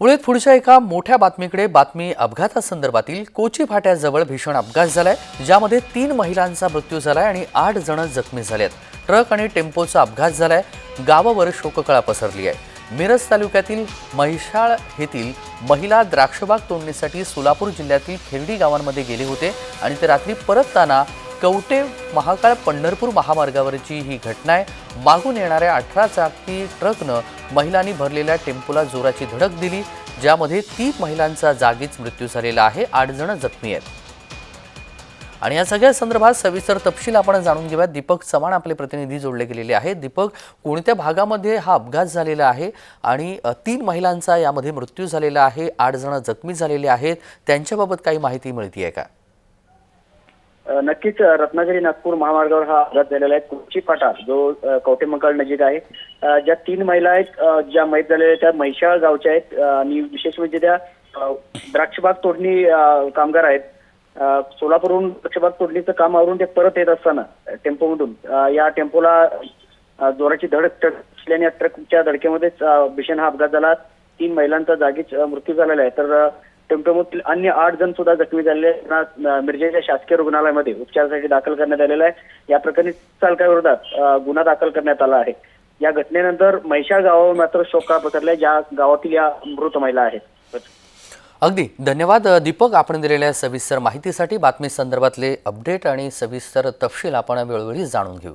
उळेत पुढच्या एका मोठ्या बातमीकडे बातमी अपघातासंदर्भातील कोची फाट्याजवळ भीषण अपघात झालाय ज्यामध्ये तीन महिलांचा मृत्यू झालाय आणि आठ जण जखमी झालेत. ट्रक आणि टेम्पोचा अपघात झालाय गावावर शोककळा पसरली आहे. मिरज तालुक्यातील महिषाळ येथील महिला द्राक्षबाग तोडणीसाठी सोलापूर जिल्ह्यातील खेर्डी गावांमध्ये गेले होते आणि ते रात्री परतताना कवटे महाकाळ पंढरपूर महामार्गावरची ही घटना आहे. मागून येणाऱ्या अठरा चाकी ट्रकनं महिलांनी भरलेल्या टेम्पोला जोराची धडक दिली ज्यामध्ये तीन महिलांचा जागीच मृत्यू झालेला आहे आठ जण जखमी आहेत. आणि या सगळ्या संदर्भात सविस्तर तपशील आपण जाणून घेऊया दीपक चव्हाण आपले प्रतिनिधी जोडले गेलेले आहेत. दीपक कोणत्या भागामध्ये हा अपघात झालेला आहे? आणि तीन महिलांचा यामध्ये मृत्यू झालेला आहे आठ जण जखमी झालेले आहेत. त्यांच्याबाबत काही माहिती मिळते आहे का? नक्कीच रत्नागिरी नागपूर महामार्गावर हा अपघात झालेला आहे. कुर्ची फाटा जो अ, कवटेमंकाळ नजीक आहे. ज्या तीन महिला आहेत ज्या मैत झालेल्या आहेत, त्या म्हैशाळ गावच्या आहेत. आणि विशेष म्हणजे त्या द्राक्षबाग तोडणी कामगार आहेत. सोलापूरहून द्राक्षबाग तोडणीचं काम आवरून ते परत येत असताना टेम्पो टेम्पोमधून या टेम्पोला जोराची धडक ट्रक असल्याने या ट्रकच्या धडकेमध्येच भीषण हा अपघात झाला. तीन महिलांचा जागीच मृत्यू झालेला आहे. तर अ, टेम्पोमधील अन्य आठ जण सुद्धा जखमी झालेले त्यांना मिरजेच्या शासकीय रुग्णालयामध्ये उपचारासाठी दाखल करण्यात आलेला आहे. या प्रकरणी चालकाविरोधात गुन्हा दाखल करण्यात आला आहे. या घटनेनंतर महिषा गावावर मात्र शोका पसरलाय? ज्या गावातील या मृत महिला आहेत. अगदी. धन्यवाद दीपक. आपण दिलेल्या सविस्तर माहितीसाठी बातमी संदर्भातले अपडेट आणि सविस्तर तपशील आपण वेळोवेळी जाणून घेऊ.